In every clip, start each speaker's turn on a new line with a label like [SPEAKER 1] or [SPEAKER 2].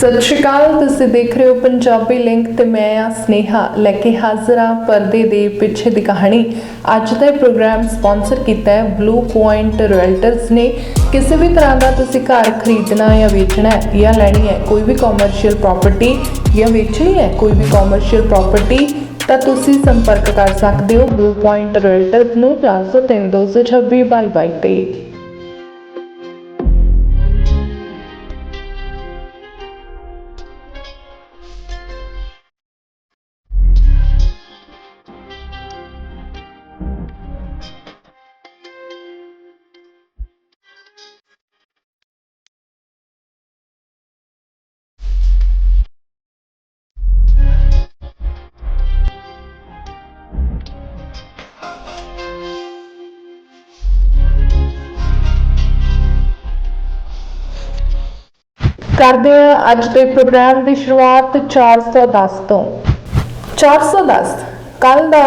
[SPEAKER 1] ਸਤਿ ਸ਼੍ਰੀ ਅਕਾਲ, ਤੁਸੀਂ ਦੇਖ ਰਹੇ ਹੋ ਪੰਜਾਬੀ ਲਿੰਕ ਤੇ ਮੈਂ ਆ ਸਨੇਹਾ। ਲੈ ਕੇ ਹਾਜ਼ਰ ਹਾਂ ਪਰਦੇ ਦੇ ਪਿੱਛੇ ਦੀ ਕਹਾਣੀ। ਅੱਜ ਦਾ ਇਹ ਪ੍ਰੋਗਰਾਮ ਸਪான்ਸਰ ਕੀਤਾ ਹੈ ਬਲੂ ਪੁਆਇੰਟ ਰਾਇਲਟਰਸ ਨੇ। ਕਿਸੇ ਵੀ ਤਰ੍ਹਾਂ ਦਾ ਤੁਸੀਂ ਘਰ ਖਰੀਦਣਾ ਜਾਂ ਵੇਚਣਾ ਹੈ ਜਾਂ ਲੈਣੀ ਹੈ, ਕੋਈ ਵੀ ਕਮਰਸ਼ੀਅਲ ਪ੍ਰਾਪਰਟੀ ਜਾਂ ਵੇਚਣੀ ਹੈ, ਕੋਈ ਵੀ ਕਮਰਸ਼ੀਅਲ ਪ੍ਰਾਪਰਟੀ ਤਾਂ ਤੁਸੀਂ ਸੰਪਰਕ ਕਰ ਸਕਦੇ ਹੋ ਬਲੂ ਪੁਆਇੰਟ ਰਾਇਲਟਰਸ ਨੂੰ 403 226 22 ਤੇ। ਕਰਦੇ ਹਾਂ ਅੱਜ ਦੇ ਪ੍ਰੋਗਰਾਮ ਦੀ ਸ਼ੁਰੂਆਤ 410 ਤੋਂ। 410 ਕੱਲ ਦਾ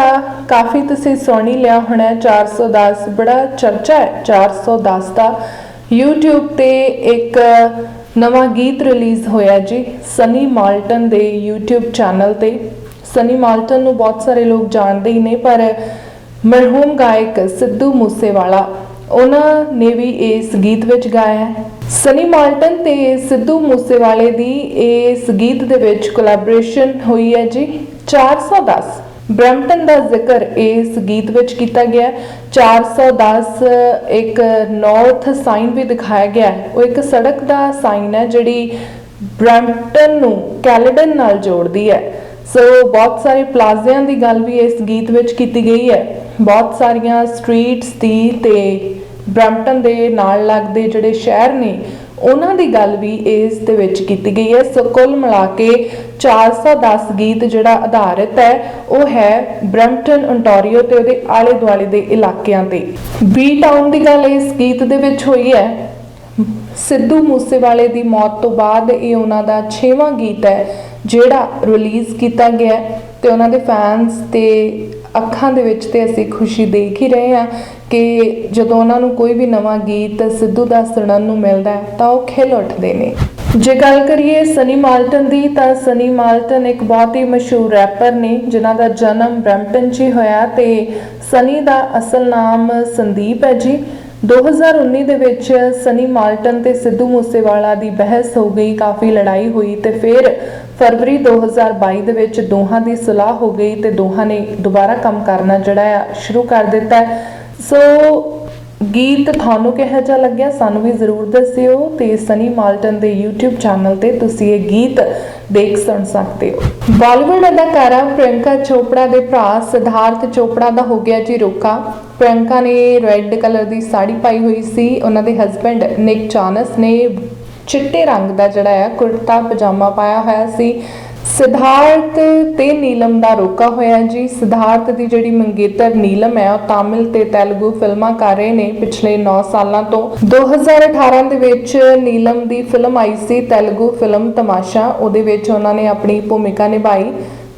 [SPEAKER 1] ਕਾਫੀ ਤੁਸੀਂ ਸੁਣੀ ਲਿਆ ਹੋਣਾ ਹੈ 410 ਬੜਾ ਚਰਚਾ ਹੈ 410 ਦਾ। YouTube ਤੇ ਇੱਕ ਨਵਾਂ ਗੀਤ ਰਿਲੀਜ਼ ਹੋਇਆ ਜੀ ਸਨੀ ਮਾਲਟਨ ਦੇ YouTube ਚੈਨਲ ਤੇ। ਸਨੀ ਮਾਲਟਨ ਨੂੰ ਬਹੁਤ ਸਾਰੇ ਲੋਕ ਜਾਣਦੇ ਹੀ ਨੇ, ਪਰ ਮਰਹੂਮ ਗਾਇਕ ਸਿੱਧੂ ਮੂਸੇਵਾਲਾ, ਉਹਨਾਂ ਨੇ ਵੀ ਇਸ ਗੀਤ ਵਿੱਚ ਗਾਇਆ ਹੈ। ਸਨੀ ਮਾਲਟਨ ਤੇ ਸਿੱਧੂ ਮੂਸੇਵਾਲੇ ਦੀ ਇਸ ਗੀਤ ਦੇ ਵਿੱਚ ਕੋਲੈਬੋਰੇਸ਼ਨ ਹੋਈ ਹੈ ਜੀ 410 ਬ੍ਰੈਂਪਟਨ ਦਾ ਜ਼ਿਕਰ ਇਸ ਗੀਤ ਵਿੱਚ ਕੀਤਾ ਗਿਆ ਹੈ। 410 ਇੱਕ ਨਾਰਥ ਸਾਈਨ ਵੀ ਦਿਖਾਇਆ ਗਿਆ ਹੈ। ਉਹ ਇੱਕ ਸੜਕ ਦਾ ਸਾਈਨ ਹੈ ਜਿਹੜੀ ਬ੍ਰੈਂਪਟਨ ਨੂੰ ਕੈਲਡਨ ਨਾਲ ਜੋੜਦੀ ਹੈ। ਸੋ ਬਹੁਤ ਸਾਰੇ ਪਲਾਜ਼ਿਆਂ ਦੀ ਗੱਲ ਵੀ ਇਸ ਗੀਤ ਵਿੱਚ ਕੀਤੀ ਗਈ ਹੈ। ਬਹੁਤ ਸਾਰੀਆਂ ਸਟਰੀਟਸ ਦੀ ਤੇ ਬ੍ਰੈਂਪਟਨ ਦੇ ਨਾਲ ਲੱਗਦੇ ਜਿਹੜੇ ਸ਼ਹਿਰ ਨੇ ਉਹਨਾਂ ਦੀ ਗੱਲ ਵੀ ਇਸ ਦੇ ਵਿੱਚ ਕੀਤੀ ਗਈ ਹੈ। ਸੋ ਕੁੱਲ ਮਿਲਾ ਕੇ 410 ਗੀਤ ਜਿਹੜਾ ਆਧਾਰਿਤ ਹੈ, ਉਹ ਹੈ ਬ੍ਰੈਂਪਟਨ ontario ਤੇ ਉਹਦੇ ਆਲੇ ਦੁਆਲੇ ਦੇ ਇਲਾਕਿਆਂ ਤੇ। ਬੀ ਟਾਊਨ ਦੀ ਗੱਲ ਇਸ ਗੀਤ ਦੇ ਵਿੱਚ ਹੋਈ ਹੈ। ਸਿੱਧੂ ਮੂਸੇਵਾਲੇ ਦੀ ਮੌਤ ਤੋਂ ਬਾਅਦ ਇਹ ਉਹਨਾਂ ਦਾ 6ਵਾਂ ਗੀਤ ਹੈ, ਜਿਹੜਾ ਰਿਲੀਜ਼ ਕੀਤਾ ਗਿਆ ਹੈ। ਤੇ ਉਹਨਾਂ ਦੇ ਫੈਨਸ ਤੇ ਅੱਖਾਂ ਦੇ ਵਿੱਚ ਤੇ ਅਸੀਂ ਖੁਸ਼ੀ ਦੇਖ ਹੀ ਰਹੇ ਹਾਂ ਕਿ ਜਦੋਂ ਉਹਨਾਂ ਨੂੰ ਕੋਈ ਵੀ ਨਵਾਂ ਗੀਤ ਸਿੱਧੂ ਦਾ ਸੁਣਨ ਨੂੰ ਮਿਲਦਾ ਹੈ, ਤਾਂ ਉਹ ਖਿਲ ਉੱਠਦੇ ਨੇ। ਜੇ ਗੱਲ ਕਰੀਏ ਸਨੀ ਮਾਲਟਨ ਦੀ, ਤਾਂ ਸਨੀ ਮਾਲਟਨ ਇੱਕ ਬਹੁਤ ਹੀ ਮਸ਼ਹੂਰ ਰੈਪਰ ਨੇ, ਜਿਨ੍ਹਾਂ ਦਾ ਜਨਮ ਬ੍ਰੈਂਪਟਨ 'ਚ ਹੀ ਹੋਇਆ ਤੇ ਸਨੀ ਦਾ ਅਸਲ ਨਾਮ ਸੰਦੀਪ ਹੈ ਜੀ। 2019 ਦੇ ਵਿੱਚ ਸਨੀ ਮਾਲਟਨ ਤੇ ਸਿੱਧੂ ਮੂਸੇਵਾਲਾ ਦੀ ਬਹਿਸ ਹੋ ਗਈ, ਕਾਫੀ ਲੜਾਈ ਹੋਈ ਤੇ ਫਿਰ ਫਰਵਰੀ 2022 ਦੇ ਵਿੱਚ ਦੋਹਾਂ ਦੀ ਸਲਾਹ ਹੋ ਗਈ ਤੇ ਦੋਹਾਂ ਨੇ ਦੁਬਾਰਾ ਕੰਮ ਕਰਨਾ ਜਿਹੜਾ ਆ ਸ਼ੁਰੂ ਕਰ ਦਿੱਤਾ। ਸੋ ਗੀਤ ਤੁਹਾਨੂੰ ਕਿਹੋ ਜਿਹਾ ਲੱਗਿਆ, ਸਾਨੂੰ ਵੀ ਜ਼ਰੂਰ ਦੱਸਿਓ ਤੇ ਸਨੀ ਮਾਲਟਨ ਦੇ YouTube ਚੈਨਲ ਤੇ ਤੁਸੀਂ ਇਹ ਗੀਤ ਦੇਖ ਸੁਣ ਸਕਦੇ ਹੋ। ਬਾਲੀਵੁੱਡ ਅਦਾਕਾਰਾ ਪ੍ਰਿਯੰਕਾ ਚੋਪੜਾ ਦੇ ਭਰਾ ਸਿਧਾਰਥ ਚੋਪੜਾ ਦਾ ਹੋ ਗਿਆ ਜੀ ਰੋਕਾ। ਪ੍ਰਿਯੰਕਾ ਨੇ ਰੈੱਡ ਕਲਰ ਦੀ ਸਾੜੀ ਪਾਈ ਹੋਈ ਸੀ। ਉਹਨਾਂ ਦੇ ਹਸਬੰਡ ਨਿਕ ਚਾਨਸ ਨੇ ਚਿੱਟੇ ਰੰਗ ਦਾ ਜਿਹੜਾ ਆ ਕੁੜਤਾ, ਪਜਾਮਾ ਪਾਇਆ ਹੋਇਆ ਸੀ। ਸਿਧਾਰਥ ਤੇ ਨੀਲਮ ਦਾ ਰੋਕਾ ਹੋਇਆ ਜੀ। ਸਿਧਾਰਥ ਦੀ ਜਿਹੜੀ ਮੰਗੇਤਰ ਨੀਲਮ ਹੈ, ਉਹ ਤਾਮਿਲ ਤੇ ਤੇਲਗੂ ਫਿਲਮਾਂ ਕਰ ਰਹੇ ਨੇ ਪਿਛਲੇ 9 ਸਾਲਾਂ ਤੋਂ। 2018 ਦੇ ਵਿੱਚ ਨੀਲਮ ਦੀ ਫਿਲਮ ਆਈ ਸੀ, ਤੇਲਗੂ ਫਿਲਮ ਤਮਾਸ਼ਾ। ਉਹਦੇ ਵਿੱਚ ਉਹਨਾਂ ਨੇ ਆਪਣੀ ਭੂਮਿਕਾ ਨਿਭਾਈ।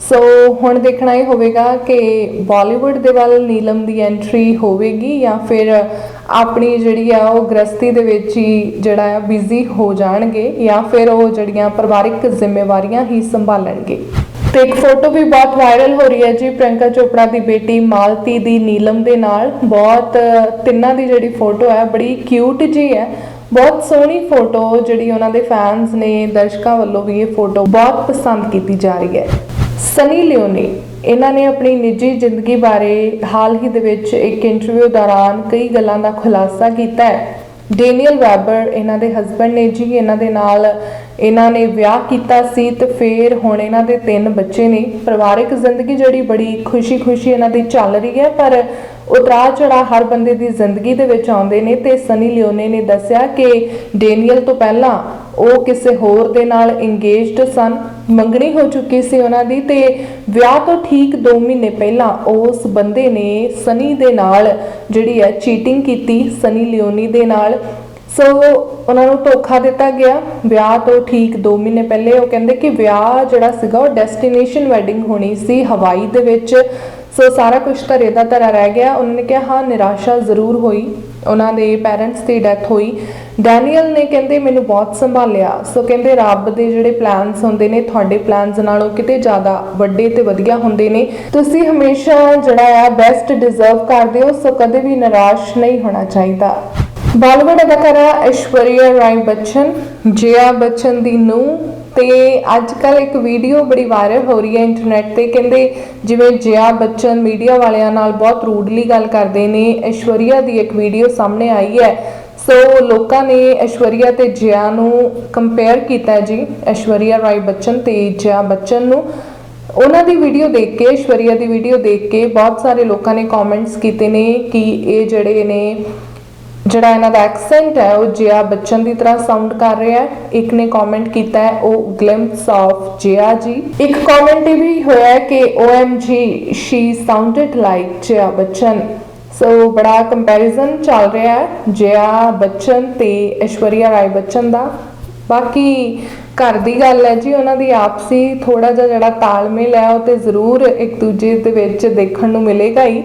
[SPEAKER 1] ਸੋ ਹੁਣ ਦੇਖਣਾ ਇਹ ਹੋਵੇਗਾ ਕਿ ਬਾਲੀਵੁੱਡ ਦੇ ਵੱਲ ਨੀਲਮ ਦੀ ਐਂਟਰੀ ਹੋਵੇਗੀ ਜਾਂ ਫਿਰ ਆਪਣੀ ਜਿਹੜੀ ਆ ਉਹ ਗ੍ਰਸਤੀ ਦੇ ਵਿੱਚ ਹੀ ਜਿਹੜਾ ਆ ਬਿਜ਼ੀ ਹੋ ਜਾਣਗੇ ਜਾਂ ਫਿਰ ਉਹ ਜਿਹੜੀਆਂ ਪਰਿਵਾਰਿਕ ਜ਼ਿੰਮੇਵਾਰੀਆਂ ਹੀ ਸੰਭਾਲਣਗੇ। ਤੇ ਇੱਕ ਫੋਟੋ ਵੀ ਬਹੁਤ ਵਾਇਰਲ ਹੋ ਰਹੀ ਹੈ ਜੀ ਪ੍ਰਿਯੰਕਾ ਚੋਪੜਾ ਦੀ ਬੇਟੀ ਮਾਲਤੀ ਦੀ ਨੀਲਮ ਦੇ ਨਾਲ। ਬਹੁਤ ਤਿੰਨਾਂ ਦੀ ਜਿਹੜੀ ਫੋਟੋ ਹੈ ਬੜੀ ਕਿਊਟ ਜੀ ਹੈ। ਬਹੁਤ ਸੋਹਣੀ ਫੋਟੋ ਜਿਹੜੀ ਉਹਨਾਂ ਦੇ ਫੈਨਸ ਨੇ ਦਰਸ਼ਕਾਂ ਵੱਲੋਂ ਵੀ ਇਹ ਫੋਟੋ ਬਹੁਤ ਪਸੰਦ ਕੀਤੀ ਜਾ ਰਹੀ ਹੈ। ਸਨੀ ਲਿਓਨੀ ਇਹਨਾਂ ਨੇ ਆਪਣੀ ਨਿੱਜੀ ਜ਼ਿੰਦਗੀ ਬਾਰੇ ਹਾਲ ਹੀ ਦੇ ਵਿੱਚ ਇੱਕ ਇੰਟਰਵਿਊ ਦੌਰਾਨ ਕਈ ਗੱਲਾਂ ਦਾ ਖੁਲਾਸਾ ਕੀਤਾ ਹੈ। ਡੇਨੀਅਲ ਵੈਬਰ ਇਹਨਾਂ ਦੇ ਹਸਬੰਡ ਨੇ ਜੀ, ਇਹਨਾਂ ਦੇ ਨਾਲ ਇਹਨਾਂ ਨੇ ਵਿਆਹ ਕੀਤਾ ਸੀ ਤੇ ਫਿਰ ਹੁਣ ਇਹਨਾਂ ਦੇ ਤਿੰਨ ਬੱਚੇ ਨੇ। ਪਰਿਵਾਰਕ ਜ਼ਿੰਦਗੀ ਜਿਹੜੀ ਬੜੀ ਖੁਸ਼ੀ-ਖੁਸ਼ੀ ਇਹਨਾਂ ਦੀ ਚੱਲ ਰਹੀ ਹੈ, ਪਰ ਉਤਰਾਅ ਚੜਾ ਹਰ ਬੰਦੇ ਦੀ ਜ਼ਿੰਦਗੀ ਦੇ ਵਿੱਚ ਆਉਂਦੇ ਨੇ ਤੇ ਸਨੀ ਲਿਓਨੇ ਨੇ ਦੱਸਿਆ ਕਿ ਡੇਨੀਅਲ ਤੋਂ ਪਹਿਲਾਂ ਉਹ ਕਿਸੇ ਹੋਰ ਦੇ ਨਾਲ ਇੰਗੇਜਡ ਸਨ, ਮੰਗਣੀ ਹੋ ਚੁੱਕੀ ਸੀ ਉਹਨਾਂ ਦੀ ਤੇ ਵਿਆਹ ਤੋਂ ਠੀਕ 2 ਮਹੀਨੇ ਪਹਿਲਾਂ ਉਸ ਬੰਦੇ ਨੇ ਸਨੀ ਦੇ ਨਾਲ ਜਿਹੜੀ ਹੈ ਚੀਟਿੰਗ ਕੀਤੀ, ਸਨੀ ਲਿਓਨੀ ਦੇ ਨਾਲ। ਸੋ ਉਹਨਾਂ ਨੂੰ ਧੋਖਾ ਦਿੱਤਾ ਗਿਆ। ਵਿਆਹ ਤੋਂ ਠੀਕ 2 ਮਹੀਨੇ ਪਹਿਲੇ ਉਹ ਕਹਿੰਦੇ ਕਿ ਵਿਆਹ ਜਿਹੜਾ ਸੀਗਾ ਉਹ ਡੈਸਟੀਨੇਸ਼ਨ ਵੈਡਿੰਗ ਹੋਣੀ ਸੀ ਹਵਾਈ ਦੇ ਵਿੱਚ। ਸੋ ਸਾਰਾ ਕੁਝ ਧਰੇ ਦਾ ਧਰਾ ਰਹਿ ਗਿਆ। ਉਹਨਾਂ ਨੇ ਕਿਹਾ, ਹਾਂ, ਨਿਰਾਸ਼ਾ ਜ਼ਰੂਰ ਹੋਈ। ਉਹਨਾਂ ਦੇ ਪੈਰੈਂਟਸ ਦੀ ਡੈਥ ਹੋਈ। ਡੈਨੀਅਲ ਨੇ ਕਹਿੰਦੇ, ਮੈਨੂੰ ਬਹੁਤ ਸੰਭਾਲਿਆ। ਸੋ ਕਹਿੰਦੇ, ਰੱਬ ਦੇ ਜਿਹੜੇ ਪਲਾਨਸ ਹੁੰਦੇ ਨੇ, ਤੁਹਾਡੇ ਪਲਾਨਸ ਨਾਲੋਂ ਕਿਤੇ ਜ਼ਿਆਦਾ ਵੱਡੇ ਤੇ ਵਧੀਆ ਹੁੰਦੇ ਨੇ। ਤੁਸੀਂ ਹਮੇਸ਼ਾ ਜਿਹੜਾ ਆ ਬੈਸਟ ਡਿਜ਼ਰਵ ਕਰਦੇ ਹੋ। ਸੋ ਕਦੇ ਵੀ ਨਿਰਾਸ਼ ਨਹੀਂ ਹੋਣਾ ਚਾਹੀਦਾ। ਬਾਲੀਵੁੱਡ ਅਦਾਕਾਰਾ, ਐਸ਼ਵਰੀਆ ਰਾਏ ਬੱਚਨ, ਜਿਆ ਬੱਚਨ ਦੀ ਨੂੰਹ ਤੇ ਅੱਜ ਕੱਲ ਇੱਕ ਵੀਡੀਓ ਬੜੀ ਵਾਇਰਲ ਹੋ ਰਹੀ ਹੈ ਇੰਟਰਨੈਟ ਤੇ, ਕਹਿੰਦੇ ਜਿਵੇਂ ਜਿਆ ਬੱਚਨ ਮੀਡੀਆ ਵਾਲਿਆਂ ਨਾਲ ਬਹੁਤ ਰੂਡਲੀ ਗੱਲ ਕਰਦੇ ਨੇ, ਐਸ਼ਵਰੀਆ ਦੀ ਇੱਕ ਵੀਡੀਓ ਸਾਹਮਣੇ ਆਈ ਹੈ। ਸੋ ਲੋਕਾਂ ਨੇ ਐਸ਼ਵਰੀਆ ਤੇ ਜਿਆ ਨੂੰ ਕੰਪੇਅਰ ਕੀਤਾ ਜੀ, ਐਸ਼ਵਰੀਆ ਰਾਏ ਬੱਚਨ ਤੇ ਜਯਾ ਬੱਚਨ ਨੂੰ। ਉਹਨਾਂ ਦੀ ਵੀਡੀਓ ਦੇਖ ਕੇ, ਐਸ਼ਵਰੀਆ ਦੀ ਵੀਡੀਓ ਦੇਖ ਕੇ ਬਹੁਤ ਸਾਰੇ ਲੋਕਾਂ ਨੇ ਕਮੈਂਟਸ ਕੀਤੇ ਨੇ ਕਿ ਇਹ ਜਿਹੜੇ ਨੇ ਜਿਹੜਾ ਇਹਨਾਂ ਦਾ ਐਕਸੈਂਟ ਹੈ, ਉਹ ਜਿਆ ਬੱਚਨ ਦੀ ਤਰ੍ਹਾਂ ਸਾਊਂਡ ਕਰ ਰਿਹਾ ਹੈ। ਇੱਕ ਨੇ ਕਮੈਂਟ ਕੀਤਾ ਹੈ, ਉਹ ਗਲਿੰਪਸ ਆਫ ਜਿਆ ਜੀ। ਇੱਕ ਕਮੈਂਟ ਇਹ ਵੀ ਹੋਇਆ ਕਿ OMG she sounded like ਜਿਆ ਬੱਚਨ। ਸੋ ਬੜਾ ਕੰਪੈਰੀਜ਼ਨ ਚੱਲ ਰਿਹਾ ਹੈ, ਜਿਆ ਬੱਚਨ ਤੇ ਐਸ਼ਵਰੀਆ ਰਾਏ ਬੱਚਨ ਦਾ। ਬਾਕੀ ਘਰ ਦੀ ਗੱਲ ਹੈ ਜੀ, ਉਹਨਾਂ ਦੀ ਆਪਸੀ ਥੋੜਾ ਜਿਹਾ ਜਿਹੜਾ ਤਾਲਮੇਲ ਹੈ, ਉਹ ਤੇ ਜ਼ਰੂਰ ਇੱਕ ਦੂਜੇ ਦੇ ਵਿੱਚ ਦੇਖਣ ਨੂੰ ਮਿਲੇਗਾ ਹੀ।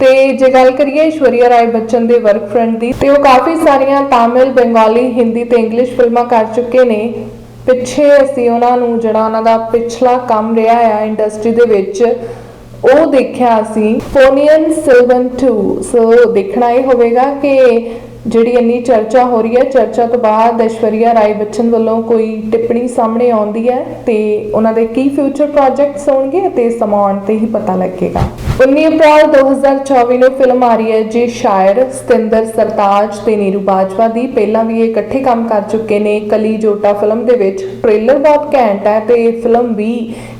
[SPEAKER 1] ਤੇ ਜੇ ਗੱਲ ਕਰੀਏ ਐਸ਼ਵਰੀਆ ਰਾਏ ਬੱਚਨ ਦੇ ਵਰਕ ਫਰੈਂਡ ਦੀ, ਤੇ ਉਹ ਕਾਫੀ ਸਾਰੀਆਂ ਤਾਮਿਲ, ਬੰਗਾਲੀ, ਹਿੰਦੀ ਤੇ ਇੰਗਲਿਸ਼ ਫਿਲਮਾਂ ਕਰ ਚੁੱਕੇ ਨੇ। ਪਿੱਛੇ ਅਸੀਂ ਉਹਨਾਂ ਨੂੰ ਜਿਹੜਾ ਉਹਨਾਂ ਦਾ ਪਿਛਲਾ ਕੰਮ ਰਿਹਾ ਆ ਇੰਡਸਟਰੀ ਦੇ ਵਿੱਚ, ਉਹ ਦੇਖਿਆ ਅਸੀਂ। ਪੋਨੀਅਨ ਸਿਲਵਨ 2 ਸੋ ਦੇਖਣਾ ਇਹ ਹੋਵੇਗਾ ਕਿ ਜਿਹੜੀ ਇੰਨੀ ਚਰਚਾ ਹੋ ਰਹੀ ਹੈ, ਚਰਚਾ ਤੋਂ ਬਾਅਦ ਐਸ਼ਵਰੀਆ ਰਾਏ ਬੱਚਨ ਵੱਲੋਂ ਕੋਈ ਟਿੱਪਣੀ ਸਾਹਮਣੇ ਆਉਂਦੀ ਹੈ ਤੇ ਉਹਨਾਂ ਦੇ ਕੀ ਫਿਊਚਰ ਪ੍ਰੋਜੈਕਟਸ ਹੋਣਗੇ ਤੇ ਸਮਾਂ ਤੇ ਹੀ ਪਤਾ ਲੱਗੇਗਾ। 19 ਅਪ੍ਰੈਲ 2024 ਨੂੰ ਫਿਲਮ ਆ ਰਹੀ ਹੈ ਜੀ ਸ਼ਾਇਰ, ਸਤਿੰਦਰ, ਸਰਤਾਜ ਤੇ ਨੀਰੂ ਬਾਜਵਾ ਦੀ। ਪਹਿਲਾਂ ਵੀ ਇਹ ਇਕੱਠੇ ਕੰਮ ਕਰ ਚੁੱਕੇ ਨੇ ਕਲੀ ਜੋਟਾ ਫਿਲਮ ਦੇ ਵਿੱਚ। ਟ੍ਰੇਲਰ ਬਹੁਤ ਘੈਂਟ ਹੈ ਤੇ ਫਿਲਮ ਵੀ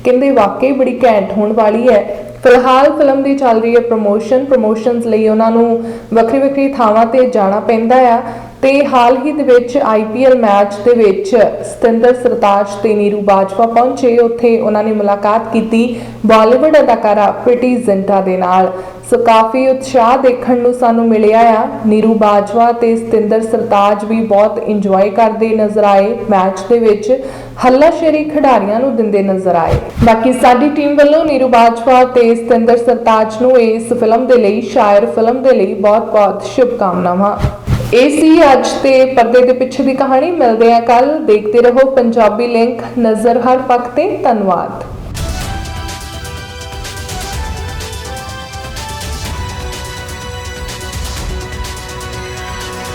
[SPEAKER 1] ਕਹਿੰਦੇ ਵਾਕਈ ਬੜੀ ਘੈਂਟ ਹੋਣ ਵਾਲੀ ਹੈ। ਫਿਲਹਾਲ ਫਿਲਮ ਦੀ ਚੱਲ ਰਹੀ ਹੈ ਪ੍ਰੋਮੋਸ਼ਨ ਪ੍ਰੋਮੋਸ਼ਨਸ ਲਈ ਉਹਨਾਂ ਨੂੰ ਵੱਖਰੀ ਵੱਖਰੀ ਥਾਵਾਂ ਤੇ ਜਾਣਾ ਪੈਂਦਾ ਆ। ਤੇ ਹਾਲ ਹੀ ਦੇ ਵਿੱਚ ਆਈਪੀਐਲ ਮੈਚ ਦੇ ਵਿੱਚ ਸਤਿੰਦਰ, ਸਰਤਾਜ ਤੇ ਨੀਰੂ ਬਾਜਵਾ ਪਹੁੰਚੇ। ਉੱਥੇ ਉਹਨਾਂ ਨੇ ਮੁਲਾਕਾਤ ਕੀਤੀ ਬਾਲੀਵੁੱਡ ਅਦਾਕਾਰਾ ਪ੍ਰੀਤੀ ਜ਼ਿੰਟਾ ਦੇ ਨਾਲ। ਸੋ ਕਾਫੀ ਉਤਸ਼ਾਹ ਦੇਖਣ ਨੂੰ ਸਾਨੂੰ ਮਿਲਿਆ ਆ। ਨੀਰੂ ਬਾਜਵਾ ਤੇ ਸਤਿੰਦਰ ਸਰਤਾਜ ਵੀ ਬਹੁਤ ਇੰਜੋਏ ਕਰਦੇ ਨਜ਼ਰ ਆਏ ਮੈਚ ਦੇ ਵਿੱਚ। ਹੱਲਾਸ਼ੇਰੀ ਖਿਡਾਰੀਆਂ ਨੂੰ ਦਿੰਦੇ ਨਜ਼ਰ ਆਏ। ਬਾਕੀ ਸਾਡੀ ਟੀਮ ਵੱਲੋਂ ਨੀਰੂ ਬਾਜਵਾ ਤੇ ਸਤਿੰਦਰ ਸਰਤਾਜ ਨੂੰ ਇਸ ਫਿਲਮ ਦੇ ਲਈ, ਸ਼ਾਇਰ ਫਿਲਮ ਦੇ ਲਈ ਬਹੁਤ-ਬਹੁਤ ਸ਼ੁਭਕਾਮਨਾਵਾਂ। ਇਹ ਸੀ ਅੱਜ ਤੇ ਪਰਦੇ ਦੇ ਪਿੱਛੇ ਦੀ ਕਹਾਣੀ। ਮਿਲਦੇ ਆ ਕੱਲ ਦੇਖਦੇ ਰਹੋ ਪੰਜਾਬੀ ਲਿੰਕ। ਨਜ਼ਰ ਹਰ ਪੱਖ ਤੇ ਧੰਨਵਾਦ।